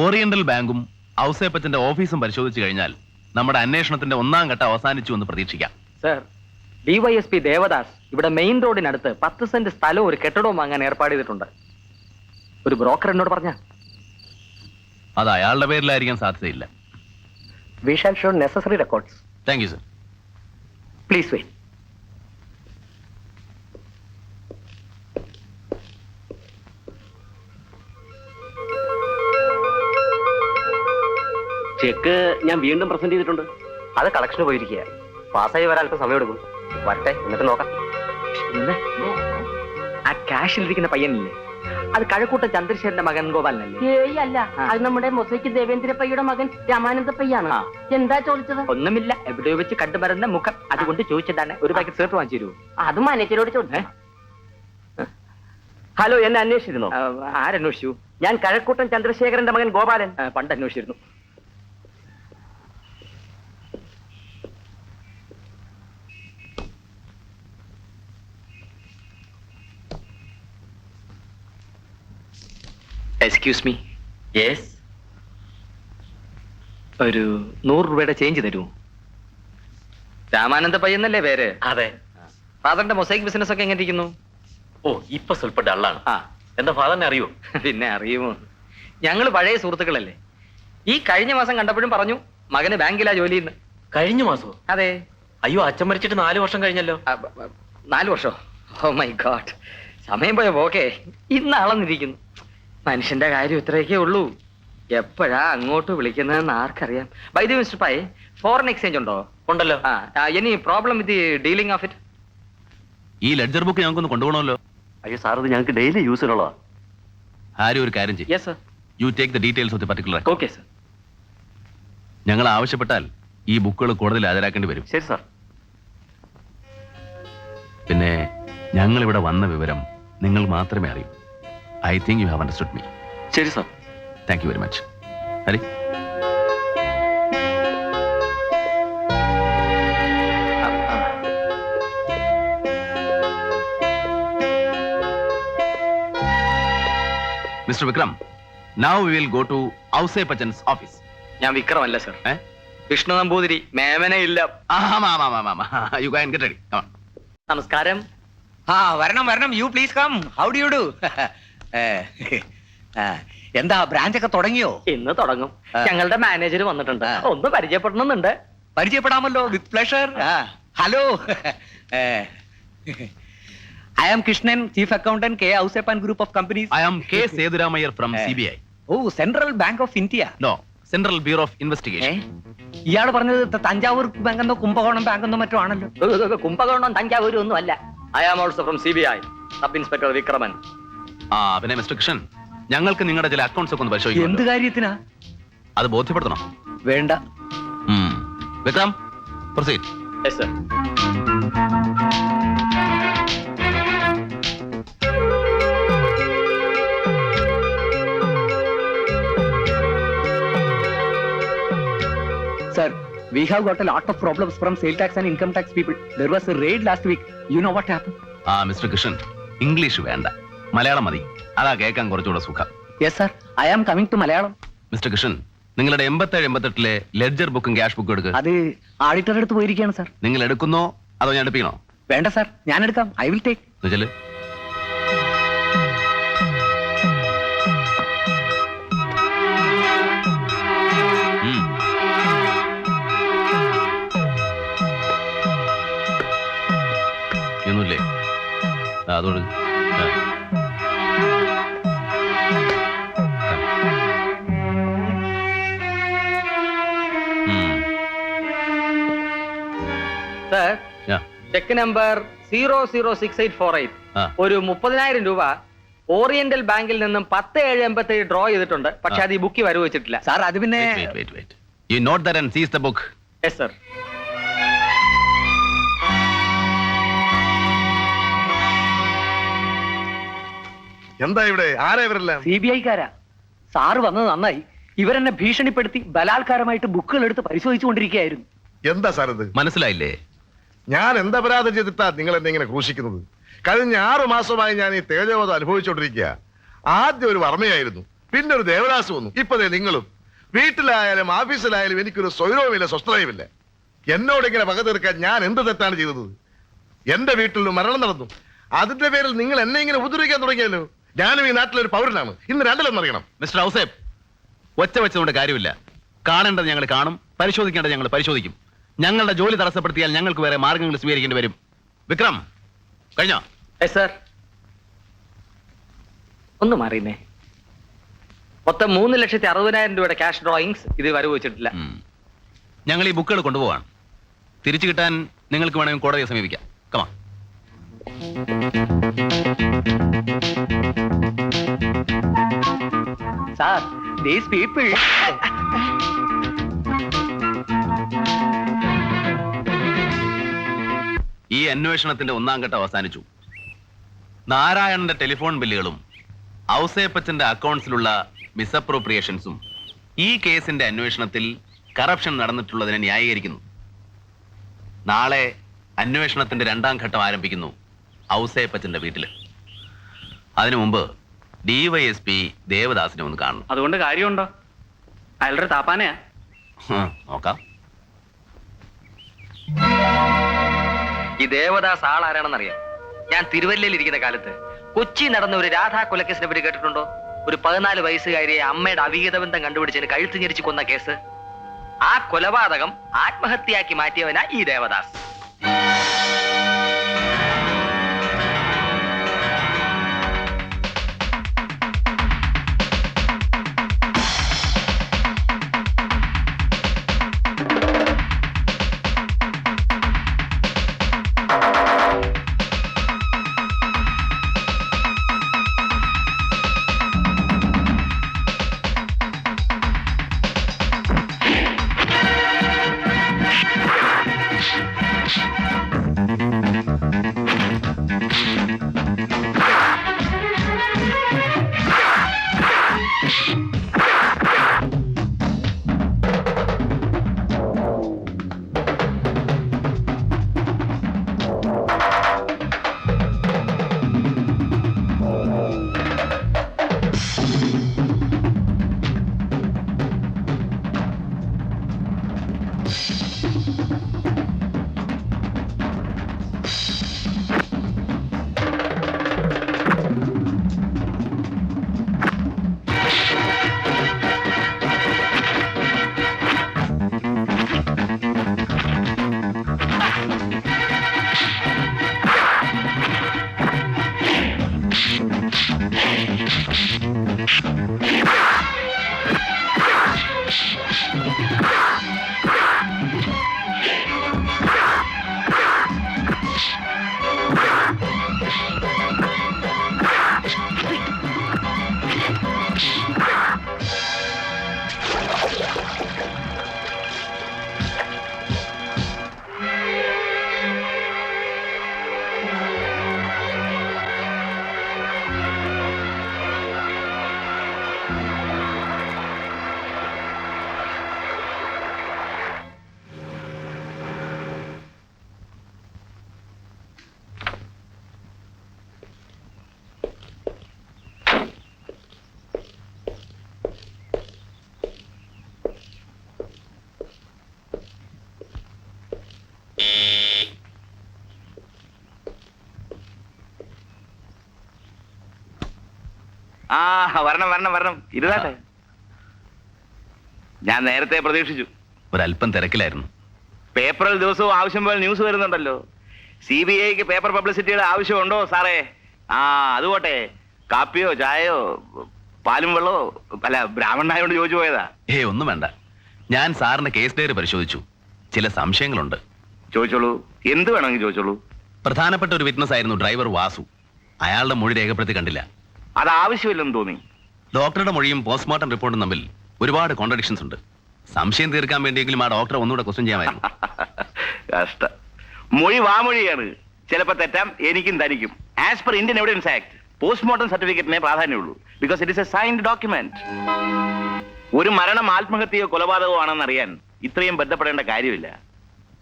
Oriental ബാങ്കും ഔസേപ്പച്ചന്റെ ഓഫീസും പരിശോധിച്ചു കഴിഞ്ഞാൽ നമ്മുടെ അന്വേഷണത്തിന്റെ ഒന്നാം ഘട്ടം അവസാനിച്ചു എന്ന് പ്രതീക്ഷിക്കാം. സർ ഡിവൈഎസ്പി ദേവദാസ് ഇവിടെ മെയിൻ റോഡിനടുത്ത് പത്ത് സെന്റ് സ്ഥലവും ഒരു കെട്ടിടവും വാങ്ങാൻ ഏർപ്പാട് ചെയ്തിട്ടുണ്ട്. ഒരു ബ്രോക്കർ എന്നോട് പറഞ്ഞ. അത് അയാളുടെ പേരിലായിരിക്കാൻ സാധ്യതയില്ല. We shall show necessary records thank you sir please wait check ഞാൻ വീണ്ടും പ്രസന്റ് ചെയ്തിട്ടുണ്ട്. അത് കളക്ഷന് പോയിരിക്കുക. പാസ്സായി വരാൻ അല്പം സമയം എടുക്കും. വരട്ടെ എന്നിട്ട് നോക്കാം. ആ ക്യാഷിലിരിക്കുന്ന പയ്യനില്ലേ? അത് കഴക്കൂട്ട ചന്ദ്രശേഖരന്റെ മകൻ ഗോപാലനല്ലേ? ഏയ് അല്ല അത് നമ്മുടെ മൊസൈക്ക് ദേവേന്ദ്ര പയ്യുടെ മകൻ രാമാനന്ദ പയ്യാണ്. ആ. എന്താ ചോദിച്ചത്? ഒന്നുമില്ല എവിടെയോ വെച്ച് കണ്ടുമരുന്ന മുഖം. അതുകൊണ്ട് ചോദിച്ചതാണ്. ഒരു പാക്കറ്റ് സേർട്ട് വാങ്ങിച്ചു അത് മാനേജരോട് ചോദിച്ചേ ഹലോ എന്നെ അന്വേഷിച്ചിരുന്നോ? ആരന്വേഷിച്ചു? ഞാൻ കഴക്കൂട്ടൻ ചന്ദ്രശേഖരന്റെ മകൻ ഗോപാലൻ. ആ, പണ്ട് അന്വേഷിച്ചിരുന്നു. എക്സ്ക്യൂസ് മീ യെസ് ഒരു നൂറ് രൂപയുടെ ചേഞ്ച് തരുമോ രാമാനന്ദ പയ്യെന്നല്ലേ പേര്? അതെ. ഫാദറിന്റെ മൊസൈക്ക് ബിസിനസ് ഒക്കെ എങ്ങനെ ഇരിക്കുന്നു? ഓ ഇപ്പൊ സ്വല്പ ഡള്ളാണ് ആ. എന്താ ഫാദറിനെ അറിയോ? പിന്നെ അറിയുമോ? ഞങ്ങൾ പഴയ സുഹൃത്തുക്കളല്ലേ. ഈ കഴിഞ്ഞ മാസം കണ്ടപ്പോഴും പറഞ്ഞു മകന് ബാങ്കിലാ ജോലി ഇന്ന് കഴിഞ്ഞ മാസോ? അതെ. അയ്യോ അച്ഛൻ മരിച്ചിട്ട് നാല് വർഷം കഴിഞ്ഞല്ലോ. നാല് വർഷോ? ഓ മൈ ഗോഡ് സമയം പോയ പോക്കെ ഇന്ന് അളന്നിരിക്കുന്നു മനുഷ്യന്റെ കാര്യം ഇത്രയൊക്കെ ഉള്ളൂ. എപ്പോഴാ അങ്ങോട്ട് വിളിക്കുന്നതെന്ന് ആർക്കറിയാം? വൈദ്യു മിസ്റ്റർ പായ് ഫോറിൻ എക്സ്ചേഞ്ച് ഉണ്ടോ? ഉണ്ടല്ലോ. ആ any problem with dealing of it ഈ ലെഡ്ജർ ബുക്ക് ഞങ്ങൾക്കൊന്ന് കൊണ്ടുപോകണമല്ലോ. അയ്യോ സാർ ഇത് ഞങ്ങൾക്ക് ഡെയിലി യൂസിനുള്ളതാ ആരും ഒരു കാര്യം ചെയ്യും. Yes sir you take the details of the particular okay sir ഞങ്ങൾ ആവശ്യപ്പെട്ടാൽ ഈ ബുക്കുകൾ കൂടുതൽ ഹാജരാക്കേണ്ടി വരും. ശരി സാർ പിന്നെ ഞങ്ങൾ ഇവിടെ വന്ന വിവരം നിങ്ങൾ മാത്രമേ അറിയൂ. I think you have understood me ശരി sir thank you very much Hari mister Vikram now we will go to Ouseppachan's office ഞാൻ വിക്രമല്ല സർ ഏ? വിഷ്ണു നമ്പൂതിരി മേമനെ ഇല്ല. യു ഗൈൻ ഗെറ്റ് റെഡി നമസ്കാരം. ആ വരണം വരണം. You please come how do you do എന്താ ബ്രാഞ്ച് ഒക്കെ തുടങ്ങിയോ? ഇന്ന് തുടങ്ങും. ഞങ്ങളുടെ മാനേജർ വന്നിട്ടുണ്ട്. ഒന്ന് പരിചയപ്പെടണമെന്നുണ്ട്. പരിചയപ്പെടാമല്ലോ with pleasure hello. I am Krishnan chief accountant K Ouseppan group of companies I am K Sethuramaiyer from. C B I oh central bank of India no central bureau of investigation ഇയാൾ പറഞ്ഞത് Thanjavur bank എന്നോ Kumbakonam bank എന്നോ മറ്റോ ആണല്ലോ. കുംഭകോണം തഞ്ചാവൂരും ഒന്നും അല്ല I am also from C B I sub inspector Vikraman ആ പിന്നെ മിസ്റ്റർ കൃഷ്ണൻ ഞങ്ങൾക്ക് നിങ്ങളുടെ ചില അക്കൗണ്ട്സ് ഒക്കെ ഒന്ന് പരിശോധിക്കും എന്ത് കാര്യത്തിനാ അത് ബോധ്യപ്പെടുത്തണം വേണ്ട ഉം. Vikram proceed Sir, we have got a lot of problems from sale tax and income tax people. There was a raid last week. You know what happened? ആ മിസ്റ്റർ കൃഷ്ണൻ ഇംഗ്ലീഷ് വേണ്ട മലയാളം മതി. അതാ കേൾക്കാൻ കുറച്ചുകൂടെ സുഖം. Yes sir I am coming to Malayalam. Mister Krishnan നിങ്ങളുടെ എൺപത്തേഴ് എൺപത്തെട്ടിലെ ledger ബുക്കും ക്യാഷ് ബുക്കും എടുക്കുക അത് ആഡിറ്ററുടെ അടുത്ത് പോയിരിക്കുകയാണ് സാർ നിങ്ങൾ എടുക്കുന്നോ അതോ ഞാൻ എടുപ്പിക്കണോ? വേണ്ട സാർ ഞാൻ എടുക്കാം. ഐ വിൽ ടേക്ക് എന്നുവെച്ചാൽ. ഒന്നുമില്ലേ ആ, cheque number zero zero six eight four eight. ആ. ഒരു മുപ്പതിനായിരം രൂപ ഓറിയന്റൽ ബാങ്കിൽ നിന്നും പത്ത് ഏഴ് എൺപത്തി ഏഴ് ഡ്രോ ചെയ്തിട്ടുണ്ട്. പക്ഷെ. അത് ഈ ബുക്കി വരവ് വെച്ചിട്ടില്ല സാർ അത് പിന്നെ Wait, wait, wait, wait. You note that and seize the book. Yes sir എന്താ ഇവിടെ? ആരാ ഇവരല്ല? സി ബി ഐക്കാരാ. സാറ് വന്നത് നന്നായി. ഇവരെന്നെ ഭീഷണിപ്പെടുത്തി ബലാത്കാരമായിട്ട് ബുക്കുകൾ എടുത്ത് പരിശോധിച്ചുകൊണ്ടിരിക്കുകയായിരുന്നു. എന്താ സാർ ഇത്? മനസ്സിലായില്ലേ? ഞാൻ എന്താ അപരാധം ചെയ്തിട്ടാ നിങ്ങൾ എന്നെ ഇങ്ങനെ ക്രൂശിക്കുന്നത്? കഴിഞ്ഞ ആറു മാസമായി ഞാൻ ഈ തേജോവധം അനുഭവിച്ചുകൊണ്ടിരിക്കുക ആദ്യം ഒരു വർമ്മയായിരുന്നു പിന്നെ ഒരു ദേവദാസ് വന്നു. ഇപ്പൊ ദേ നിങ്ങളും. വീട്ടിലായാലും ഓഫീസിലായാലും എനിക്കൊരു സ്വൈരവുമില്ല സ്വസ്ഥതയുമില്ല. എന്നോട് ഇങ്ങനെ പക തീർക്കാൻ ഞാൻ എന്ത് തെറ്റാണ് ചെയ്തത്? എന്റെ വീട്ടിൽ മരണം നടന്നു. അതിന്റെ പേരിൽ നിങ്ങൾ എന്നെ ഇങ്ങനെ ഉപദ്രവിക്കാൻ തുടങ്ങിയല്ലോ. ഞാനും ഈ നാട്ടിലൊരു പൗരനാണ്. ഇന്ന് രണ്ടിലൊന്നും അറിയണം. മിസ്റ്റർ ഔസേബ് ഒച്ച വെച്ചതുകൊണ്ട് കാര്യമില്ല. കാണേണ്ടത് ഞങ്ങൾ കാണും പരിശോധിക്കേണ്ടത് ഞങ്ങൾ പരിശോധിക്കും. ഞങ്ങളുടെ ജോലി തടസ്സപ്പെടുത്തിയാൽ ഞങ്ങൾക്ക് വേറെ മാർഗങ്ങൾ സ്വീകരിക്കേണ്ടി വരും. വിക്രം കഴിഞ്ഞോ? സർ. ഒന്ന് മാറിയുന്നേ. മൊത്തം മൂന്ന് ലക്ഷത്തി അറുപതിനായിരം രൂപയുടെ ക്യാഷ് ഡ്രോയിങ്സ് ഇത് വരവ് വെച്ചിട്ടില്ല. ഞങ്ങൾ ഈ ബുക്കുകൾ കൊണ്ടുപോവാണ്. തിരിച്ചു കിട്ടാൻ നിങ്ങൾക്ക് വേണമെങ്കിൽ കോടതിയെ സമീപിക്കാം. കമാ സാർ ദീസ് പീപ്പിൾ അന്വേഷണത്തിന്റെ ഒന്നാം ഘട്ടം അവസാനിച്ചു. നാരായണന്റെ ടെലിഫോൺ ബില്ലുകളും ഔസേപ്പച്ചന്റെ അക്കൗണ്ട്സിലുള്ള മിസ്അപ്രോപ്രിയേഷൻസും ഈ കേസിന്റെ അന്വേഷണത്തിൽ കറപ്ഷൻ നടന്നിട്ടുള്ളതിനെ ന്യായീകരിക്കുന്നു. നാളെ അന്വേഷണത്തിന്റെ രണ്ടാം ഘട്ടം ആരംഭിക്കുന്നു ഔസേപ്പച്ചന്റെ വീട്ടിൽ. അതിനു മുമ്പ് ഡിവൈഎസ്പി ദേവദാസിനെ ഒന്ന് കാണണം. അതുകൊണ്ട് കാര്യമുണ്ടോ? അയാളുടെ താപ്പാനയാ. നോക്കാം. ഈ ദേവദാസ് ആളാരാണെന്നറിയാം. ഞാൻ തിരുവല്ലയിൽ ഇരിക്കുന്ന കാലത്ത് കൊച്ചി നടന്ന ഒരു രാധാ കൊലക്കേസിനെ പറ്റി കേട്ടിട്ടുണ്ടോ? ഒരു പതിനാല് വയസ്സുകാരിയെ അമ്മയുടെ അവിഹിത ബന്ധം കണ്ടുപിടിച്ചതിന് കഴുത്ത് ഞെരിച്ച് കൊന്ന കേസ്. ആ കൊലപാതകം ആത്മഹത്യയാക്കി മാറ്റിയവനാ ഈ ദേവദാസ്. よろしくお願いします。ആ വരണം വരണം വരണം. ഇരുതാട്ടെ ഞാൻ നേരത്തെ പ്രതീക്ഷിച്ചു. ഒരല്പം തിരക്കിലായിരുന്നു. പേപ്പറിൽ ദിവസവും ആവശ്യം പോലെ ന്യൂസ് വരുന്നുണ്ടല്ലോ. സി ബി ഐക്ക് പേപ്പർ പബ്ലിസിറ്റിയുടെ ആവശ്യമുണ്ടോ സാറേ? ആ അത് പോട്ടെ കാപ്പിയോ ചായയോ പാലും വെള്ളമോ? അല്ല ബ്രാഹ്മണനായോണ്ട് ചോദിച്ചു പോയതാ. ഏ ഒന്നും വേണ്ട. ഞാൻ സാറിന്റെ കേസ് ഡയറി പരിശോധിച്ചു. ചില സംശയങ്ങളുണ്ട്. ചോദിച്ചോളൂ. എന്ത് വേണമെങ്കിൽ ചോദിച്ചോളൂ? പ്രധാനപ്പെട്ട ഒരു വിറ്റ്നസ് ആയിരുന്നു ഡ്രൈവർ വാസു. അയാളുടെ മൊഴി രേഖപ്പെടുത്തി കണ്ടില്ല. അത് ആവശ്യമില്ലെന്ന് തോന്നി. ഡോക്ടറുടെ മൊഴിയും പോസ്റ്റ്മോർട്ടം റിപ്പോർട്ടും തമ്മിൽ ഒരുപാട് കോൺട്രഡിക്ഷൻസ് ഉണ്ട്. സംശയം തീർക്കാൻ വേണ്ടിയെങ്കിലും ആ ഡോക്ടറെ ഒന്നുകൂടെ ക്വസ്റ്റ്യൻ ചെയ്യാമായിരുന്നു. കഷ്ട. മൊഴി വാമൊഴിയാണ് ചിലപ്പോ തെറ്റാം എനിക്കും തനിക്കും. As per Indian evidence act postmortem സർട്ടിഫിക്കറ്റിനെ പ്രാധാന്യമുള്ളൂ. Because it is a signed document ഒരു മരണം ആത്മഹത്യയോ കൊലപാതകമോ ആണെന്ന് അറിയാൻ ഇത്രയും ബന്ധപ്പെടേണ്ട കാര്യമില്ല.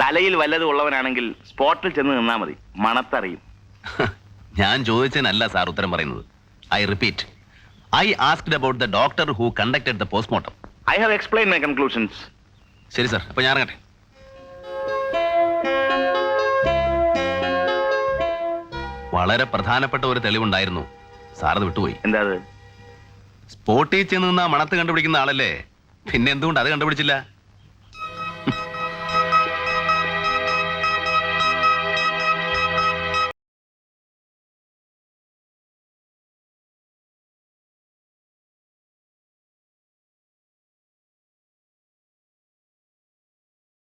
തലയിൽ വല്ലതും ഉള്ളവനാണെങ്കിൽ സ്പോട്ടിൽ ചെന്ന് നിന്നാൽ മതി. മണത്തറിയും. ഞാൻ ചോദിച്ചതിനല്ല സാർ ഉത്തരം പറയുന്നത്. I repeat I asked about the doctor who conducted the postmortem I have explain my conclusions ശരി സാർ അപ്പൊ ഞാൻ ഇറങ്ങട്ടെ. വളരെ പ്രധാനപ്പെട്ട ഒരു തെളിവുണ്ടായിരുന്നു. സാർ അത് വിട്ടുപോയി. എന്താ സ്പോട്ടിൽ ചെന്ന് നിന്ന് മണത്ത് കണ്ടുപിടിക്കുന്ന ആളല്ലേ? പിന്നെ എന്തുകൊണ്ട് അത് കണ്ടുപിടിച്ചില്ല?